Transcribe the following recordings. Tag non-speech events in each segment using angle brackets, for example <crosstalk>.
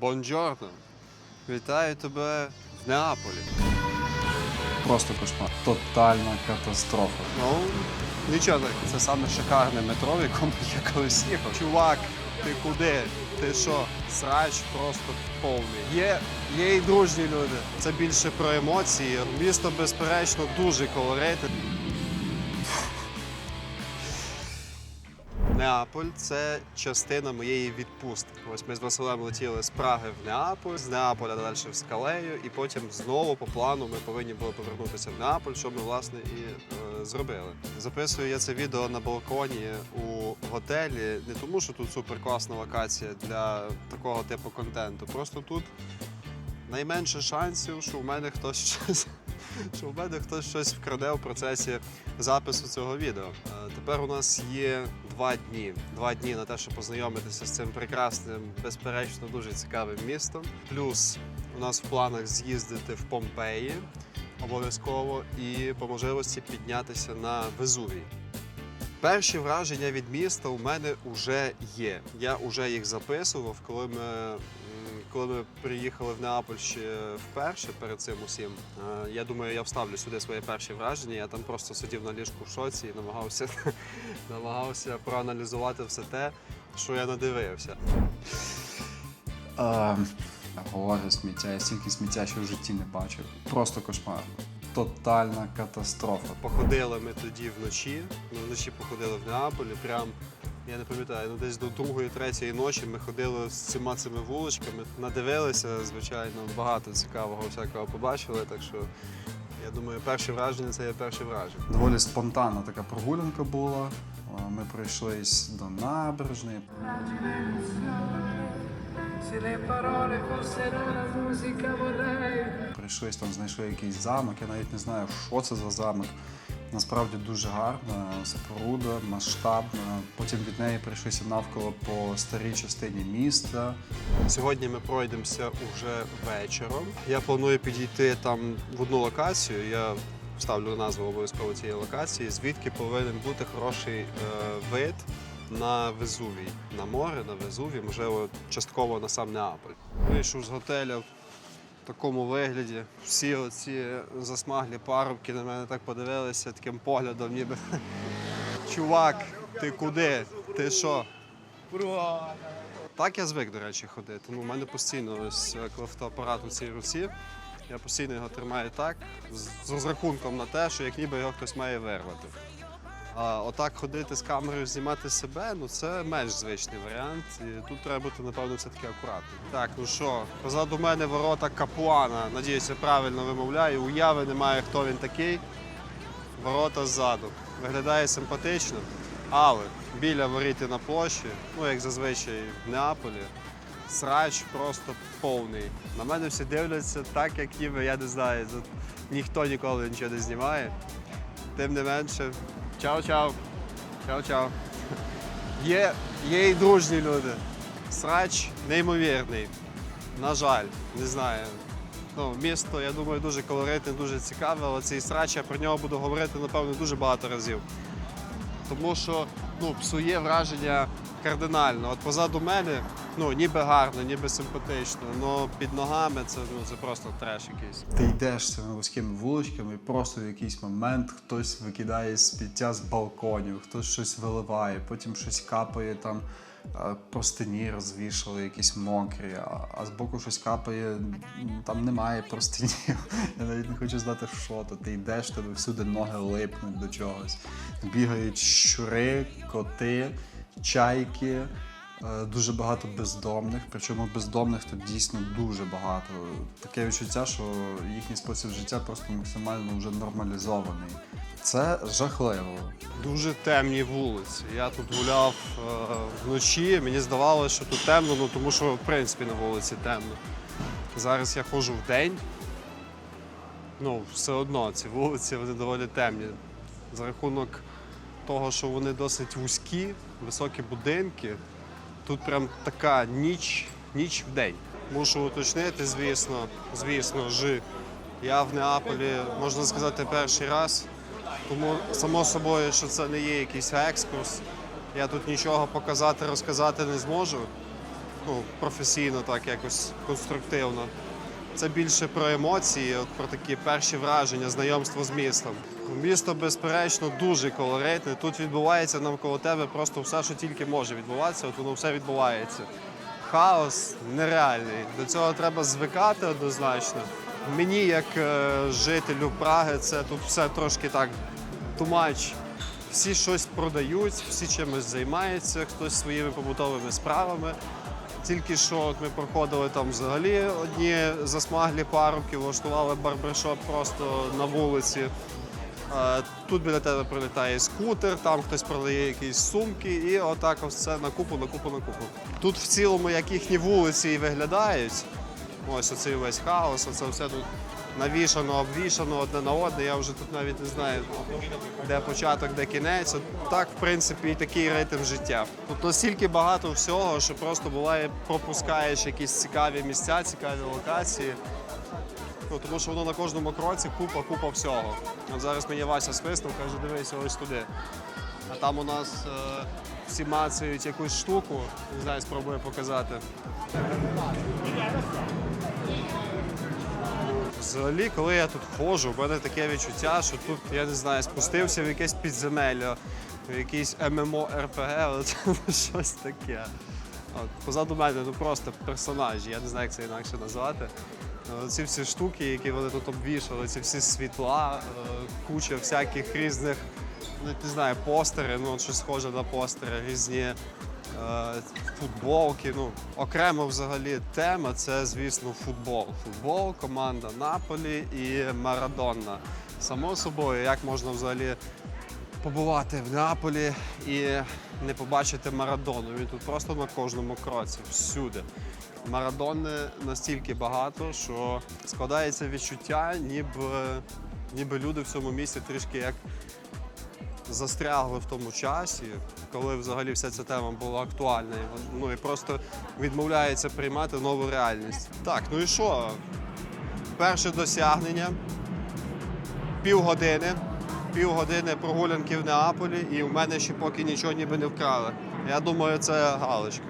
Бонджорно. Вітаю тебе в Неаполі. Просто кошмар. Тотальна катастрофа. Ну, нічого так. Це саме шикарне метро, в якому я колись їхав. Чувак, ти куди? Ти що? Срач просто повний. Є, є і дружні люди. Це більше про емоції. Місто, безперечно, дуже колоритне. Неаполь це частина моєї відпустки. Ось ми з Василем летіли з Праги в Неаполь, з Неаполя далі в Скалею, і потім знову по плану ми повинні були повернутися в Неаполь, що ми власне і е, зробили. Записую я це відео на балконі у готелі, не тому, що тут суперкласна локація для такого типу контенту. Просто тут найменше шансів, що в мене хтось щось. <laughs> Що в мене хтось щось вкраде в процесі запису цього відео. Е, Тепер у нас є два дні. Два дні на те, щоб познайомитися з цим прекрасним, безперечно, дуже цікавим містом. Плюс у нас в планах з'їздити в Помпеї обов'язково і по можливості піднятися на Везувій. Перші враження від міста у мене вже є. Я вже їх записував, коли ми, коли ми приїхали в Неаполь ще вперше перед цим усім. Е, Я думаю, я вставлю сюди свої перші враження. Я там просто сидів на ліжку в шоці і намагався, <laughs> намагався проаналізувати все те, що я надивився. А, гори сміття, я стільки сміття ще в житті не бачив. Просто кошмар. Тотальна катастрофа. Походили ми тоді вночі. Ми вночі походили в Неаполі. Прям я не пам'ятаю, ну десь до другої, третьої ночі ми ходили з цими цими вуличками, надивилися, звичайно, багато цікавого всякого побачили. Так що я думаю, перше враження це є перше враження. Доволі спонтанна така прогулянка була. Ми пройшлись до набережної, Se le parole fossero la musica vorrei прийшлись там, знайшли якийсь замок. Я навіть не знаю, що це за замок. Насправді дуже гарна споруда, масштабна. Потім від неї прийшлися навколо по старій частині міста. Сьогодні ми пройдемося уже вечором. Я планую підійти там в одну локацію. Я вставлю назву обов'язково цієї локації, звідки повинен бути хороший е, вид на Везувій, на море, на Везувій, можливо, частково на сам Неаполь. Вийшов з готеля такому вигляді. Всі оці засмаглі парубки на мене так подивилися таким поглядом, ніби <laughs> чувак, ти куди? Ти що? Так я звик, до речі, ходити. Ну, у мене постійно ось е, у цій руці. Я постійно його тримаю так, з розрахунком на те, що як ніби його хтось має вирвати. А отак ходити з камерою, знімати себе, ну це менш звичний варіант. І тут треба бути, напевно, все-таки акуратним. Так, ну що, позаду мене ворота Капуана. Надіюся, правильно вимовляю. Уяви немає, хто він такий. Ворота ззаду. Виглядає симпатично, але біля воріти на площі, ну як зазвичай в Неаполі, срач просто повний. На мене всі дивляться так, як ніби, я не знаю, ніхто ніколи нічого не знімає. Тим не менше, чао-чао. Чао-чао. Є, є і дружні люди. Срач неймовірний. На жаль, не знаю. Ну, місто, я думаю, дуже колоритне, дуже цікаве, але цей срач, я про нього буду говорити, напевно, дуже багато разів. Тому що ну, псує враження кардинально. От позаду мене, ну, ніби гарно, ніби симпатично, але під ногами це, ну, це просто треш якийсь. Ти йдеш цими вузькими вуличками, і просто в якийсь момент хтось викидає сміття з балконів, хтось щось виливає, потім щось капає там. Е, Простині розвішали, якісь мокрі, а, а боку щось капає, там немає простинів. <laughs> Я навіть не хочу знати, що то. Ти йдеш, тебе всюди ноги липнуть до чогось. Бігають щури, коти, чайки, дуже багато бездомних. Причому бездомних тут дійсно дуже багато. Таке відчуття, що їхній спосіб життя просто максимально вже нормалізований. Це жахливо. Дуже темні вулиці. Я тут гуляв е, вночі. Мені здавалося, що тут темно, ну тому що в принципі на вулиці темно. Зараз я ходжу в день. Ну, все одно ці вулиці вони доволі темні. За рахунок того, що вони досить вузькі, високі будинки. Тут прям така ніч, ніч в день. Мушу уточнити, звісно, звісно ж. Я в Неаполі, можна сказати, перший раз. Тому само собою, що це не є якийсь екскурс. Я тут нічого показати, розказати не зможу. ну, професійно, так якось конструктивно. Це більше про емоції, от про такі перші враження, знайомство з містом. Місто, безперечно, дуже колоритне. Тут відбувається навколо тебе просто все, що тільки може відбуватися, от воно все відбувається. Хаос нереальний. До цього треба звикати однозначно. Мені, як е, жителю Праги, це тут все трошки так тумач. Всі щось продають, всі чимось займаються, хтось своїми побутовими справами. Тільки що от ми проходили там взагалі одні засмаглі парубки, влаштували барбершоп просто на вулиці. Тут біля тебе прилітає скутер, там хтось продає якісь сумки, і отак ось це на купу, на купу, на купу. Тут в цілому, як їхні вулиці і виглядають, ось оцей весь хаос, оце все тут навішано, обвішано одне на одне. Я вже тут навіть не знаю, де початок, де кінець. От Так, в принципі, і такий ритм життя. Тут настільки багато всього, що просто буває, пропускаєш якісь цікаві місця, цікаві локації. Ну, тому що воно на кожному кроці купа, купа всього. От зараз мені Вася свиснув, каже, дивися ось туди. А там у нас е, всі мацають якусь штуку, не знаю, спробую показати. Взагалі, коли я тут ходжу, в мене таке відчуття, що тут, я не знаю, спустився в якесь підземелля, в якийсь ММО РПГ, от, щось таке. От, позаду мене ну просто персонажі, я не знаю, як це інакше назвати. Е, Ці всі штуки, які вони тут обвішали, ці всі світла, е, куча всяких різних, не знаю, постери, ну щось схоже на постери, різні е, футболки. Ну, окремо взагалі тема це, звісно, футбол. Футбол, команда Наполі і Марадонна. Само собою, як можна взагалі побувати в Неаполі і не побачити Марадону. Він тут просто на кожному кроці, всюди. Марадони настільки багато, що складається відчуття, ніби, ніби люди в цьому місці трішки як застрягли в тому часі, коли взагалі вся ця тема була актуальна. Ну і просто відмовляється приймати нову реальність. Так, ну і що? Перше досягнення півгодини. Півгодини прогулянки в Неаполі, і в мене ще поки нічого ніби не вкрали. Я думаю, це галочка.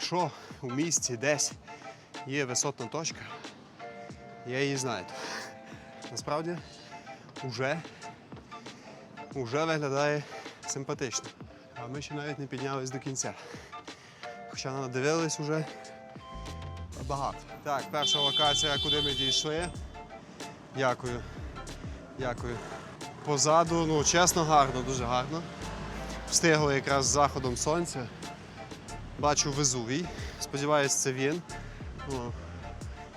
Якщо у місті десь є висотна точка, я її знаю. Насправді, уже, уже виглядає симпатично. А ми ще навіть не піднялись до кінця. Хоча надивились уже багато. Так, перша локація, куди ми дійшли. Дякую. Дякую. Позаду, ну, чесно, гарно, дуже гарно. Встигли якраз з заходом сонця. Бачу Везувій. Сподіваюсь, це він. Ну,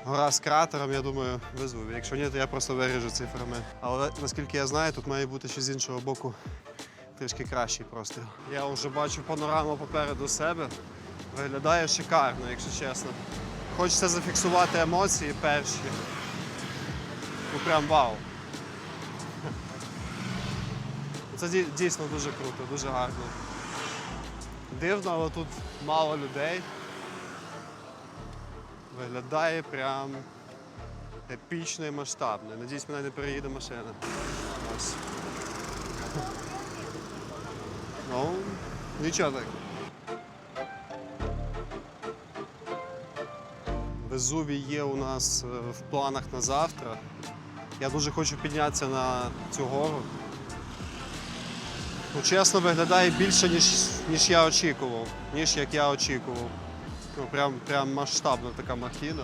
гора з кратером, я думаю, Везувій. Якщо ні, то я просто виріжу цифрами. Але наскільки я знаю, тут має бути ще з іншого боку трішки кращий простріл. Я вже бачу панораму попереду себе. Виглядає шикарно, якщо чесно. Хочеться зафіксувати емоції перші. Ну прям вау. Це дійсно дуже круто, дуже гарно. Дивно, але тут мало людей. Виглядає прям епічно і масштабно. Надіюсь, мене не переїде машина. Ось. Ну, нічого так. Везувій є у нас е, в планах на завтра. Я дуже хочу піднятися на цю гору. Ну, чесно, виглядає більше, ніж, ніж я очікував. Ніж як я очікував. Ну, прям, прям масштабна така махіна.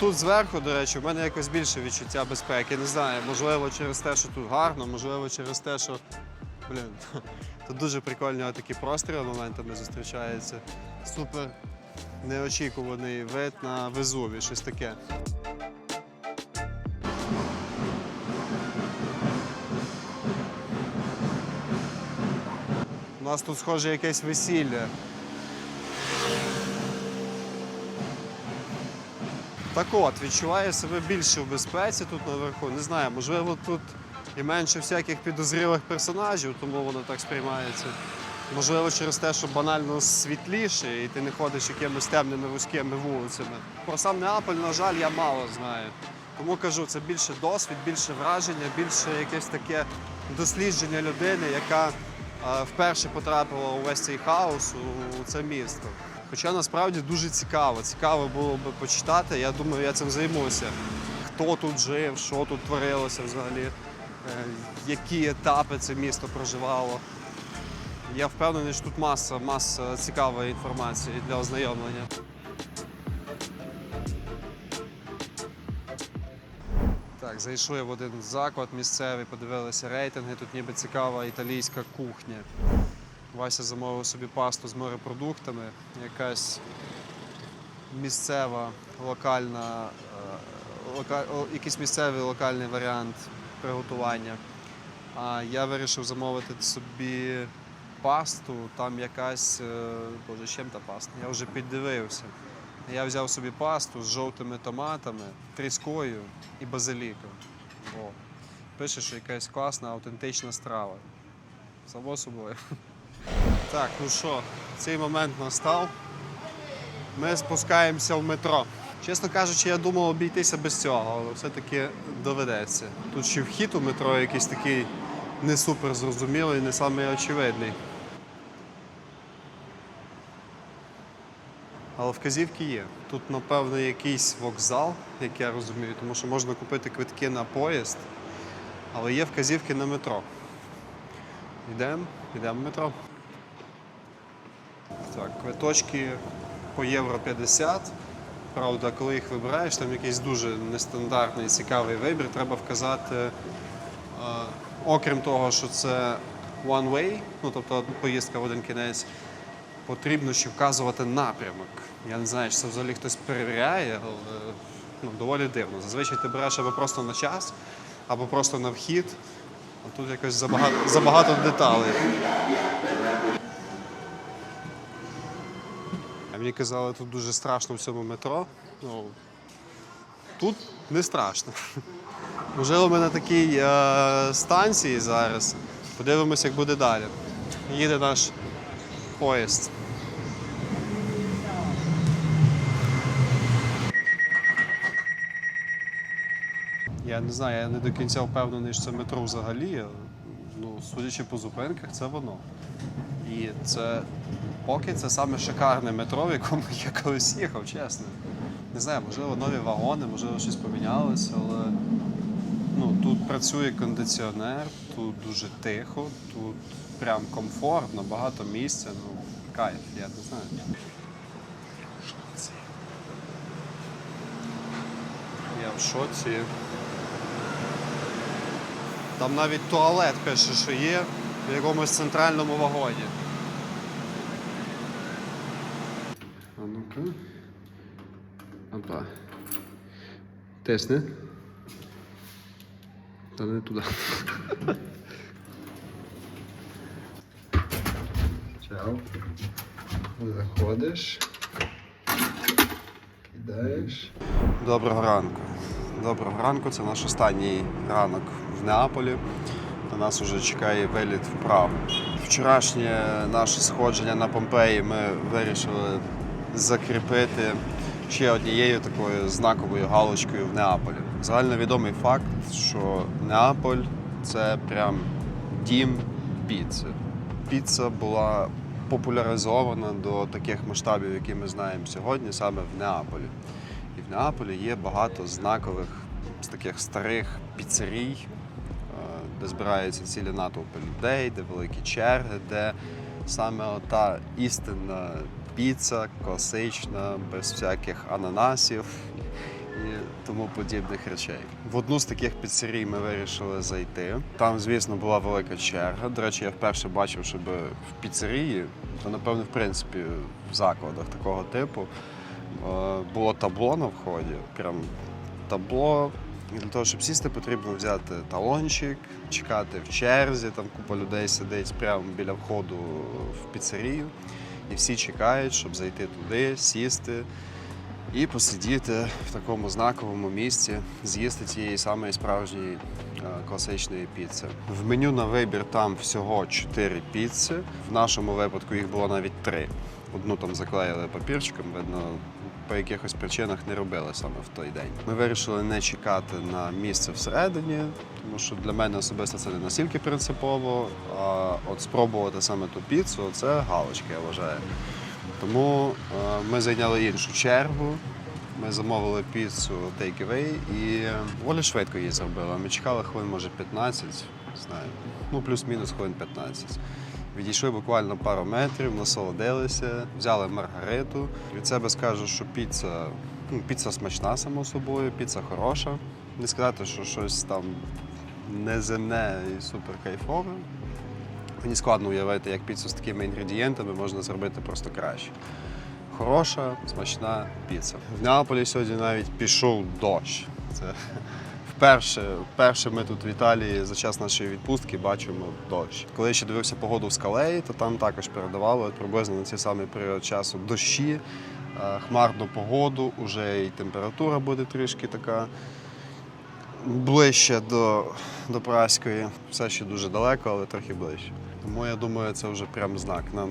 Тут зверху, до речі, в мене якось більше відчуття безпеки. Не знаю, можливо, через те, що тут гарно, можливо, через те, що. Блін, <laughs> тут дуже прикольні такі простріли моментами зустрічаються. Супер неочікуваний вид на Везуві, щось таке. Нас тут схоже якесь весілля. Так от, відчуваю себе більше в безпеці тут наверху. Не знаю, можливо, тут і менше всяких підозрілих персонажів, тому воно так сприймається. Можливо, через те, що банально світліше, і ти не ходиш якимись темними вузькими вулицями. Про сам Неаполь, на жаль, я мало знаю. Тому кажу, це більше досвід, більше враження, більше якесь таке дослідження людини, яка вперше потрапила у весь цей хаос у це місто. Хоча насправді дуже цікаво. Цікаво було би почитати. Я думаю, я цим займуся. Хто тут жив, що тут творилося взагалі, е, які етапи це місто проживало. Я впевнений, що тут маса, маса цікавої інформації для ознайомлення. Так, зайшли в один заклад місцевий, подивилися рейтинги. Тут ніби цікава італійська кухня. Вася замовив собі пасту з морепродуктами, якась місцева локальна, е, лока, якийсь місцевий локальний варіант приготування. А я вирішив замовити собі пасту, там якась, е, боже, чим та паста? Я вже піддивився. Я взяв собі пасту з жовтими томатами, тріскою і базиліком. О. Пише, що якась класна, автентична страва. Само собою. <laughs> Так, ну що, цей момент настав. Ми спускаємося в метро. Чесно кажучи, я думав обійтися без цього, але все-таки доведеться. Тут ще вхід у метро якийсь такий не супер зрозумілий, не самий очевидний. Але вказівки є. Тут, напевно, якийсь вокзал, як я розумію, тому що можна купити квитки на поїзд, але є вказівки на метро. Йдемо, йдемо в метро. Так, квиточки по євро 50. Правда, коли їх вибираєш, там якийсь дуже нестандартний цікавий вибір, треба вказати, е, окрім того, що це one way, ну тобто поїздка в один кінець, потрібно ще вказувати напрямок. Я не знаю, чи це взагалі хтось перевіряє, але ну, доволі дивно. Зазвичай ти береш або просто на час, або просто на вхід. А тут якось забагато, забагато деталей. А мені казали, тут дуже страшно в цьому метро. Ну, тут не страшно. Можливо, ми на такій е, станції зараз. Подивимося, як буде далі. Їде наш поїзд. Я не знаю, я не до кінця впевнений, що це метро взагалі. Ну, судячи по зупинках, це воно. І це поки це саме шикарне метро, в якому <laughs> я колись їхав, чесно. Не знаю, можливо, нові вагони, можливо, щось помінялося, але ну, тут працює кондиціонер, тут дуже тихо, тут прям комфортно, багато місця. Ну, кайф, я не знаю. Я в шоці. Там навіть туалет пише, що є в якомусь центральному вагоні. А ну-ка. Опа. Тисни. Та не туди. Чао. Заходиш. Кидаєш. Доброго ранку. Доброго ранку. Це наш останній ранок в Неаполі. На нас вже чекає виліт в Прагу. Вчорашнє наше сходження на Помпеї ми вирішили закріпити ще однією такою знаковою галочкою в Неаполі. Загальновідомий факт, що Неаполь це прям дім піци. Піца була популяризована до таких масштабів, які ми знаємо сьогодні, саме в Неаполі. Неаполі є багато знакових з таких старих піцерій, е, де збираються цілі натовпи людей, де великі черги, де саме та істинна піца, класична, без всяких ананасів і тому подібних речей. В одну з таких піцерій ми вирішили зайти. Там, звісно, була велика черга. До речі, я вперше бачив, щоб в піцерії, то напевно, в принципі, в закладах такого типу було табло на вході. Прям табло. Для того, щоб сісти, потрібно взяти талончик, чекати в черзі, там купа людей сидить прямо біля входу в піцерію. І всі чекають, щоб зайти туди, сісти і посидіти в такому знаковому місці, з'їсти цієї самої справжньої е, класичної піци. В меню на вибір там всього 4 піци. В нашому випадку їх було навіть три. Одну там заклеїли папірчиком, видно, по якихось причинах не робили саме в той день. Ми вирішили не чекати на місце всередині, тому що для мене особисто це не настільки принципово. А от спробувати саме ту піцу це галочка, я вважаю. Тому е, ми зайняли іншу чергу. Ми замовили піцу take away і доволі швидко її зробили. Ми чекали хвилин, може, 15, не знаю, ну плюс-мінус хвилин 15. Відійшли буквально пару метрів, насолодилися, взяли маргариту. Від себе скажу, що піца, ну, піца смачна, само собою, піца хороша. Не сказати, що щось там неземне і супер кайфове. Мені складно уявити, як піцу з такими інгредієнтами можна зробити просто краще. Хороша, смачна піца. В Неаполі сьогодні навіть пішов дощ. Це вперше, вперше ми тут в Італії за час нашої відпустки бачимо дощ. Коли я ще дивився погоду в скалеї, то там також передавали от приблизно на цей самий період часу дощі, е, хмарну погоду, уже і температура буде трішки така ближче до, до Праської. Все ще дуже далеко, але трохи ближче. Тому я думаю, це вже прям знак. Нам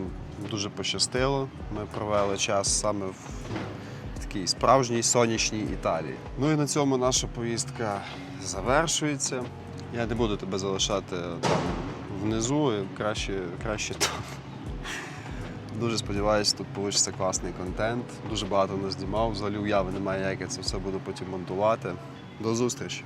дуже пощастило. Ми провели час саме в такій справжній сонячній Італії. Ну і на цьому наша поїздка завершується. Я не буду тебе залишати там внизу, краще, краще там. Дуже сподіваюся, тут вийде класний контент. Дуже багато не знімав. Взагалі уяви немає, як я це все буду потім монтувати. До зустрічі!